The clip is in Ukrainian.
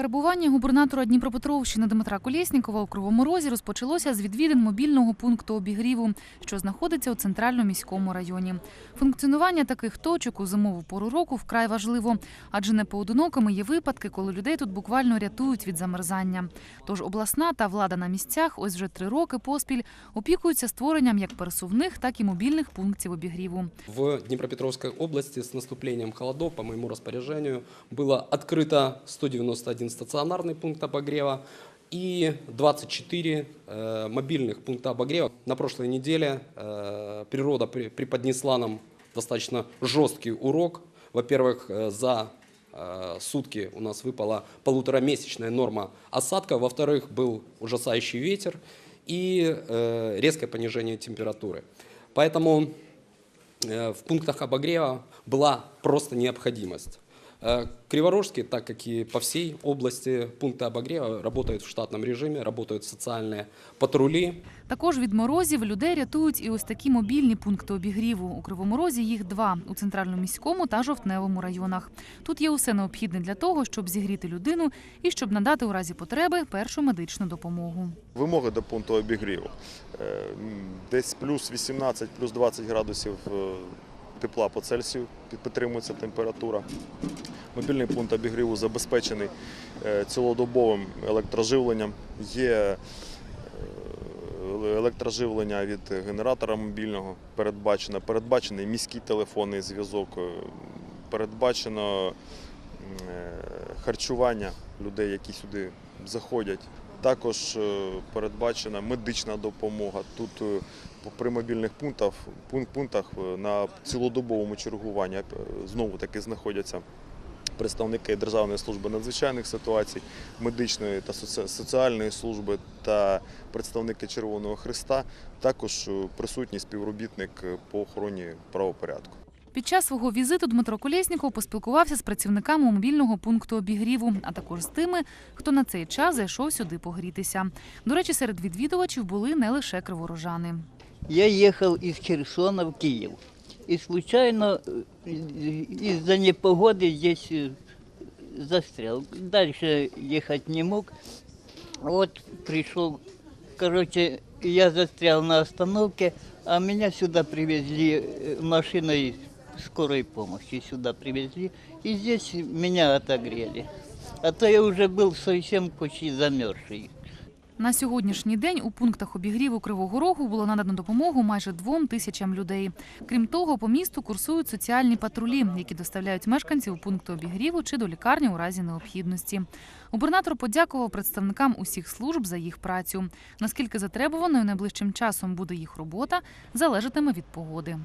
Перебування губернатора Дніпропетровщини Дмитра Колєснікова у Кривому Розі розпочалося з відвідин мобільного пункту обігріву, що знаходиться у центральному міському районі. Функціонування таких точок у зимову пору року вкрай важливо, адже непоодинокими є випадки, коли людей тут буквально рятують від замерзання. Тож обласна та влада на місцях ось вже три роки поспіль опікуються створенням як пересувних, так і мобільних пунктів обігріву. В Днепропетровской области с наступлением холодов, по моему распоряжению, было открыто 191 стационарный пункт обогрева и 24 э, мобильных пункта обогрева. На прошлой неделе э, природа при- преподнесла нам достаточно жесткий урок. Во-первых, э, за э, сутки у нас выпала полуторамесячная норма осадка. Во-вторых, был ужасающий ветер и э, резкое понижение температуры. Поэтому в пунктах обогрева была просто необходимость. Э, Криворожский, так как и по всей области, пункты обогрева работают в штатном режиме, работают социальные патрули. Також від морозів людей рятують і ось такі мобільні пункти обігріву. У Кривому Розі їх два у центральному міському та жовтневому районах. Тут є усе необхідне для того, щоб зігріти людину і щоб надати у разі потреби першу медичну допомогу. Вимоги до пункту обігріву. Е, м, Десь плюс 18, плюс 20 градусів е, тепла по Цельсію підтримується температура. Мобільний пункт обігріву забезпечений е, цілодобовим електроживленням. Є е, електроживлення від генератора мобільного передбачено. Передбачений міський телефонний зв'язок, е, передбачено харчування людей, які сюди заходять. Також е, передбачена медична допомога. Тут е, при мобільних пунктах, пунктах е, на цілодобовому чергуванні знову таки знаходяться представники Державної служби надзвичайних ситуацій, медичної та соціальної служби та представники Червоного Христа. Також присутній співробітник по охороні правопорядку. Під час свого візиту Дмитро Колєсніков поспілкувався з працівниками мобільного пункту обігріву, а також з тими, хто на цей час зайшов сюди погрітися. До речі, серед відвідувачів були не лише криворожани. Я ехал из Херсона в Киев. И случайно э, из-за непогоды здесь э, застрял. Дальше ехать не мог. Вот пришел, короче, я застрял на остановке, а меня сюда привезли э, машиной скорой помощи. Сюда привезли. И здесь меня отогрели. А то я уже был совсем почти замерзший. На сьогоднішній день у пунктах обігріву Кривого Рогу було надано допомогу майже двом тисячам людей. Крім того, по місту курсують соціальні патрулі, які доставляють мешканців у пункти обігріву чи до лікарні у разі необхідності. Губернатор подякував представникам усіх служб за їх працю. Наскільки затребуваною найближчим часом буде їх робота, залежатиме від погоди.